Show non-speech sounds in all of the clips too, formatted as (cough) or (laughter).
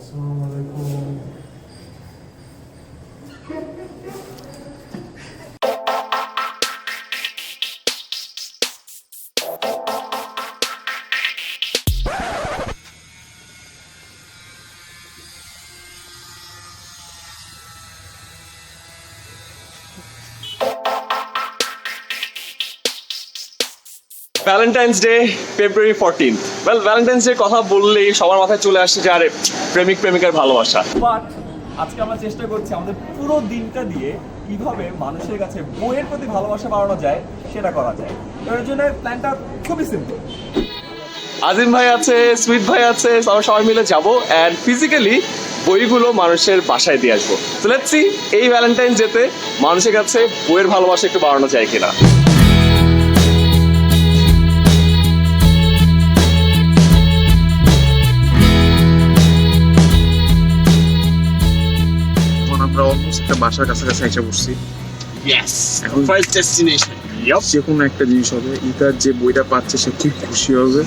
そのままでこう。Valentine's day February fourteen well Valentine's day কথা বললেই সবার মাথায় চলে আসছে যে আরে প্রেমিক প্রেমিকার ভালোবাসা। বাট আজকে আমরা চেষ্টা করছি আমাদের পুরো দিনটা দিয়ে কীভাবে মানুষের কাছে বইয়ের প্রতি ভালোবাসা বাড়ানো যায় সেটা করা যায়। এর জন্য প্ল্যানটা খুবই সিম্পল আজিম ভাই আছে সুইট ভাই আছে আমরা সবাই মিলে যাব অ্যান্ড ফিজিক্যালি বইগুলো মানুষের বাসায় দিয়ে আসব। তো লেটস এই ভ্যালেন্টাইন যেতে মানুষের কাছে বইয়ের ভালোবাসা একটু বাড়ানো যায় কিনা। একটা বাসার কাছাকাছি এসে বসছি ইয়েস এখন- ফার্স্ট ডেস্টিনেশন ইয়প কোনো একটা জিনিস হবে ইতার যে বইটা পাচ্ছে সে খুব খুশি হবে।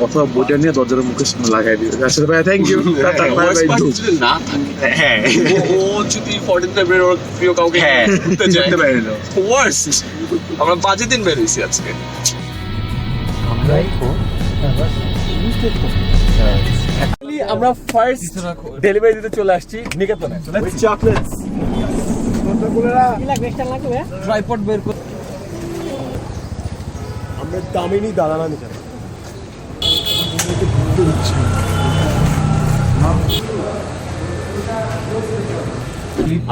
অথবা বইটা নিয়ে দরজার মুখে সামনে লাগাই দিবে। আসলে ভাই থ্যাংক (laughs) ইউ না থাকে হ্যাঁ। ও যদি ফোরটিন ফেব্রুয়ারি ওর প্রিয় কাউকে হ্যাঁ ঘুরতে ওয়ার্স্ট আমরা পাঁচই দিন বেরিয়েছি আজকে। আমরা ফার্স্ট ডেলিভারি দিতে চলে আসছি নিকেতনে। চকলেটস ট্রাইপড বের করে। আমরা দামিনী দাঁড়ানো নিতে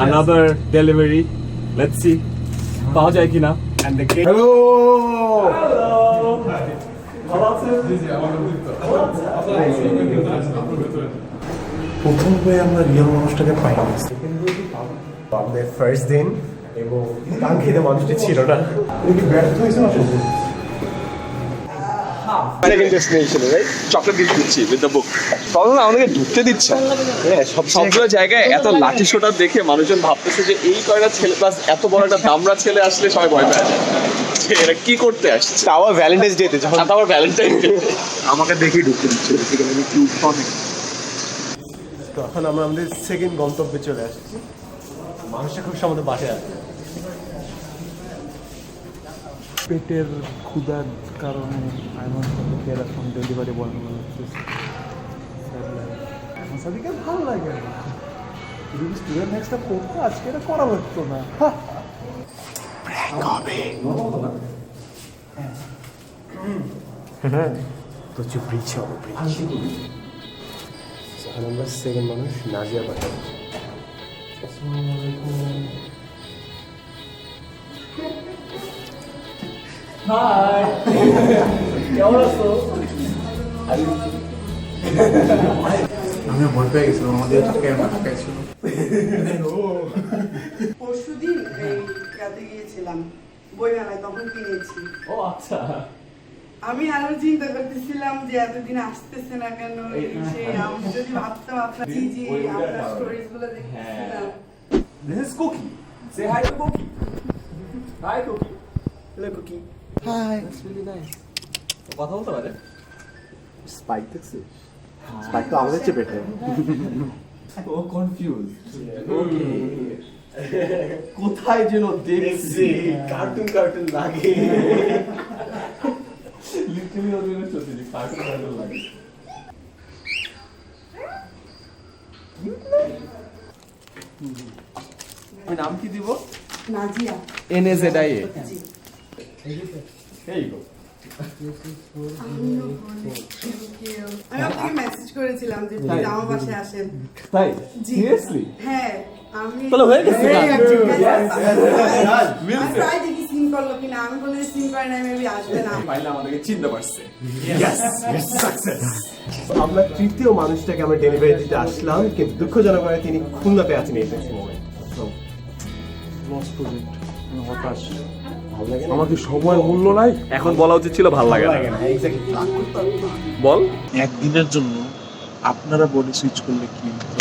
another delivery. Let's see. পাওয়া যায় কিনা? And the cake হ্যালো প্রথম বই আমরা রিয়েল মানুষটাকে পাইনি সেকেন্ড আমাদের ফার্স্ট দিন এবং কাঙ্ক্ষিত মানুষটি ছিল না। ব্যর্থ হয়েছে না শুধু সেকেন্ড ডেস্টিনেশনে রাইট চকলেট দিয়ে দিচ্ছি উইথ দ্য বুক প্রবলেম আমাদেরকে ঢুকতে দিচ্ছে। হ্যাঁ সব সবগুলো জায়গায় এত লাঠি সোটা দেখে মানুষজন ভাবতেছে যে এই কয়টা ছেলে প্লাস এত বড় একটা দামড়া ছেলে আসলে সবাই ভয় পেয়ে। এরা কি করতে আসছে? তাও ভ্যালেন্টাইন্স ডেতে যখন আবার ভ্যালেন্টাইন ডে আমাকে দেখেই ঢুকতে দিচ্ছে বেসিক্যালি আমি কিউট অনেক তখন আমরা আমাদের সেকেন্ড গন্তব্যে চলে আসছি। মানুষটা খুব আমাদের বাসায় আছে। পেটের ক্ষুধার কারণে আমার সাথে এরকম ডেলিভারি বয় হচ্ছে সাদিকে ভালো লাগে না। যদি স্টুডেন্ট নেক্সটটা করতো আজকে এটা করা হতো না। প্রচুর ব্রিজ হবে ব্রিজ আমরা সেকেন্ড মানুষ নাজিয়া আছি। আমি ভয় পেয়ে গেছিলাম আমাদের টাকায় টাকায় ছিল পরশুদিন এই কাতে গিয়েছিলাম বইমেলায় তখন কিনেছি। ও আচ্ছা। আমি আরও চিন্তা করতেছিলাম যে এতদিন আসতেছে না কেন আমি যদি ভাবতাম আপনার জি জি আপনার স্টোরিজগুলো দেখতেছিলাম। This is Cookie say hi to Cookie hi Cookie hello Cookie it's really nice কথা বলতে পারে? স্পাইক দেখছিস স্পাইক তো আমাদের চেয়ে বেটার ও কনফিউজ কোথায় যেন দেখছি। কার্টুন কার্টুন লাগে। (laughs) লিটারালি ওর জন্য চলছে যে কার্টুন কার্টুন লাগে আমি নাম কি দিব Nazia N A Z I A জি এই গো আমিও অনেক cute. আমি আপনাকে মেসেজ করেছিলাম যে প্লিজ আমার বাসায় আসেন তাই সিরিয়াসলি হ্যাঁ আমি তাহলে হয়ে গেছে করল কিনা আমি বলে সিন করে না মেবি আসবে না। (laughs) ফাইনালি আমাদেরকে চিনতে পারছে। আমরা তৃতীয় মানুষটাকে আমরা ডেলিভারি দিতে আসলাম কিন্তু দুঃখজনক ভাবে তিনি খুলনাতে আছেন এই মোমেন্ট লস প্রজেক্ট হতাশ? আমাকে সময় মূল্য নাই। এখন বলা উচিত ছিল ভালো লাগে না। বল। একদিনের জন্য আপনারা বডি সুইচ করলে কি হতো?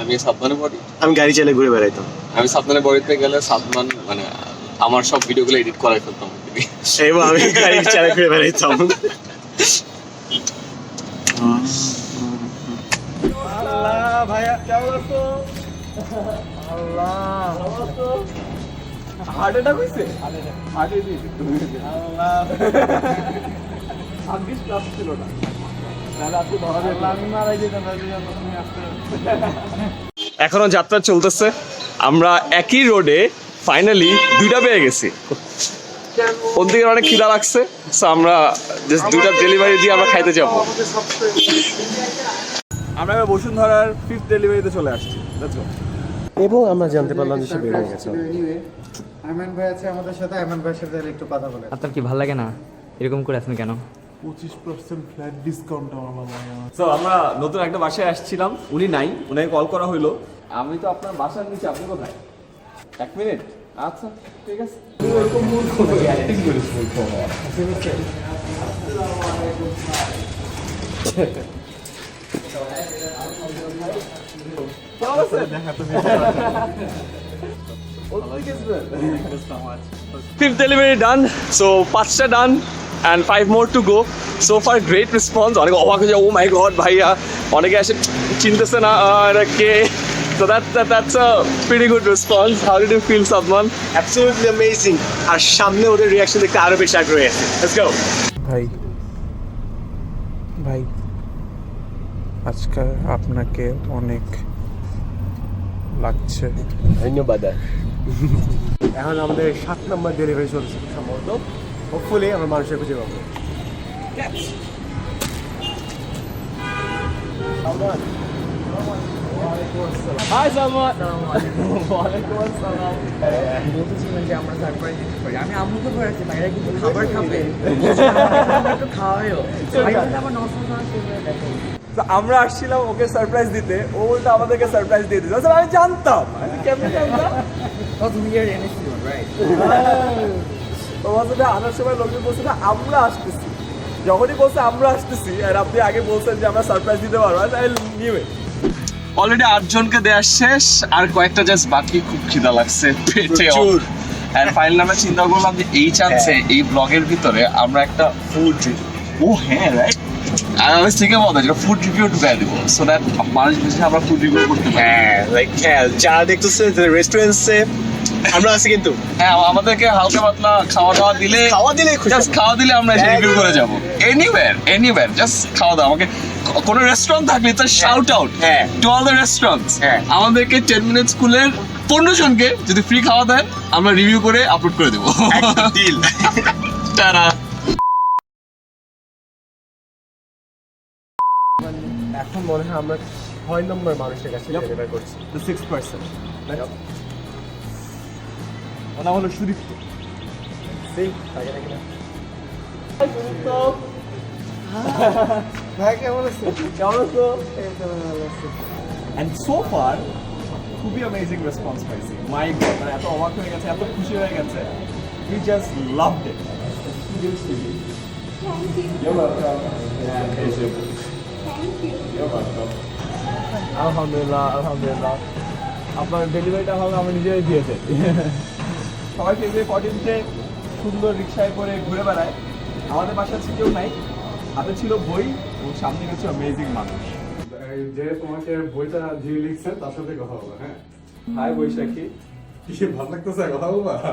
আমি সাবধানে পড়ি আমি গাড়ি চালিয়ে ঘুরে বেড়াইতাম আমি সাবধানে পড়িতে গেলে সাবধান মানে আমার সব ভিডিওগুলো এডিট করাই ফেলতাম এবং আমি গাড়ি চালিয়ে ঘুরে বেড়াইতাম আহ, কেমন আছো Allah heart attack heart Allah ছিল না এখনও যাত্রা চলতেছে। আমরা একই রোডে ফাইনালি দুইটা পেয়ে গেছি। ওর দিকে অনেক খিদা লাগছে সো আমরা জাস্ট দুইটা ডেলিভারি দিয়ে আমরা খাইতে যাব। আমরা এবার বসুন্ধরার ফিফথ ডেলিভারিতে চলে আসছি। এবং আমরা জানতে পারলাম যে সে বের হয়ে গেছে। আইমান ভাই আছে আমাদের সাথে। আইমান ভাইয়ের সাথে একটু কথা বলে। আপনার কি ভালো লাগে না? এরকম করে আছেন কেন? পঁচিশ পার্সেন্ট ফ্ল্যাট ডিসকাউন্ট আমার সো আমরা নতুন একটা বাসায় আসছিলাম উনি নাই উনাকে কল করা হইল। আমি তো আপনার বাসার নিচে আপনি কোথায়? এক মিনিট। আচ্ছা ঠিক আছে। ফিফথ ডেলিভারি ডান সো পাঁচটা done and five more to go so far great response অনেক অবাক হয়ে যায় ও মাই গড ভাইয়া। অনেকে এসে চিনতেছে না। আহ, কে? So that, that that's a pretty good response. How did you feel, Sadman? Absolutely amazing আর সামনে ওদের রিয়াকশন দেখতে আরও বেশি আগ্রহী আছে। Let's go. ভাই ভাই আজকে আপনাকে অনেক লাগছে। ধন্যবাদ। এখন আমাদের সাত নম্বর ডেলিভারি চলছে। সম্ভবত। হোপফুলি আমরা মানুষের খুঁজে পাবো. ওয়ালাইকুম আসসালাম। যে আমরা সারপ্রাইজ দিতে পারি। আমি আম্মুকে বলেছি ভাইরা কিন্তু (laughs) খাবার খাবে? (laughs) একটু খাওয়াইও আমার নষ্ট না তো আমরা আসছিলাম ওকে সারপ্রাইজ দিতে। ও উল্টো আমাদেরকে সারপ্রাইজ দিয়ে দিল আমি জানতাম। আমি কেমনে জানতাম? (laughs) তুমি রাইট ও বলছে আনার সময় লোকজন বলছে না আমরা আসতেছি। যখনই বলছে আমরা আসতেছি আর আপনি আগে বলছেন যে আমরা সারপ্রাইজ দিতে পারব। আই নিউ অলরেডি আটজনকে দেওয়া শেষ আর কয়েকটা জাস্ট বাকি খুব খিদা লাগছে পেটে আর ফাইনালি আমরা চিন্তা করলাম যে এই চান্সে এই ব্লগের ভিতরে আমরা একটা ফুড ও হ্যাঁ রাইট আর আমি থেকে বলতে যেটা ফুড রিভিউ দেয় দিব সো দ্যাট মানুষ বুঝে আমরা ফুড রিভিউ করতে পারি। হ্যাঁ লাইক হ্যাঁ যারা দেখতেছে রেস্টুরেন্টসে আমরা আছি কিন্তু। হ্যাঁ আমাদেরকে হালকা পাতলা খাওয়া দাওয়া দিলে খাওয়া খুশি জাস্ট খাওয়া দিলে আমরা এসে রিভিউ করে যাব। এনিওয়্যার এনিওয়্যার জাস্ট খাওয়া দাওয়া। আমাকে কোনো রেস্টুরেন্ট থাকলে তো শাউট আউট হ্যাঁ। To all the restaurants. আমাদেরকে টেন মিনিট স্কুলের পনেরো জনকে যদি ফ্রি খাওয়া দেন আমরা রিভিউ করে আপলোড করে দেবো। ডিল তারা (laughs) এখন মনে হয় আমরা ছয় নম্বর মানুষের কাছে ডেলিভার করছি। দ্য সিক্স পার্সেন্ট ওনা হলো সুদীপ্ত সেই তাকে নাকি না ভাই কেমন আছে কেমন আছো অ্যান্ড সো ফার খুবই অ্যামেজিং রেসপন্স পাইছি। মাই গড মানে এত অবাক হয়ে গেছে এত খুশি হয়ে গেছে। We just loved it You're welcome. Yeah, amazing. You're welcome. আলহামদুলিল্লাহ আলহামদুলিল্লাহ আপনার ডেলিভারিটা হবে আমি নিজেই দিয়েছে। (laughs) সবাই ফেব্রুয়ারি ফোরটিনতে সুন্দর রিক্সায় করে ঘুরে বেড়ায়। আমাদের বাসায় আছে কেউ নাই। হাতে ছিল বই এবং সামনে কিছু অ্যামেজিং মানুষ। যে তোমাকে বইটা যিনি লিখছেন তার সাথে কথা বলব হ্যাঁ? হাই বৈশাখী। কি ভালো লাগতেছে? কথা বলবা? (laughs)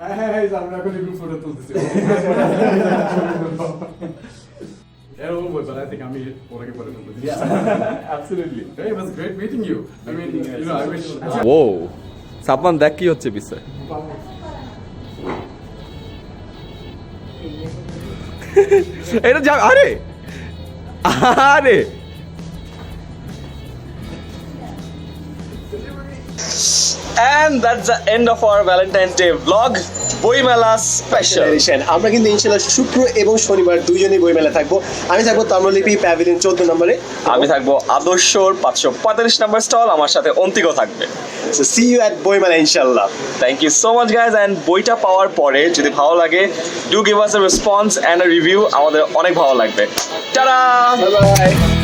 হ্যাঁ হ্যাঁ এই যে আমরা এখন গ্রুপ ফটো তুলতেছি। এরকম বলব I think আমি ওনাকে পরে তুলতেছি অ্যাবসলিউটলি wish. ও সাপমান দেখ কি হচ্ছে বিষয় এটা যা আরে! আরে! And that's the end of our Valentine's Day vlog. বইমেলা স্পেশাল এডিশন আমরা কিন্তু ইনশাল্লাহ শুক্র এবং শনিবার দুইজনই বইমেলা থাকব। আমি থাকব তাম্রলিপি প্যাভিলিয়ন চোদ্দ নম্বরে। আমি থাকব আদর্শর পাঁচশো পঁয়তাল্লিশ নাম্বার স্টল আমার সাথে অন্তিকও থাকবে। সি ইউ অ্যাট মানে ইনশাল্লাহ thank you so much guys and বইটা পাওয়ার পরে যদি ভালো লাগে do give us a response and a review আমাদের অনেক ভালো লাগবে। Tata bye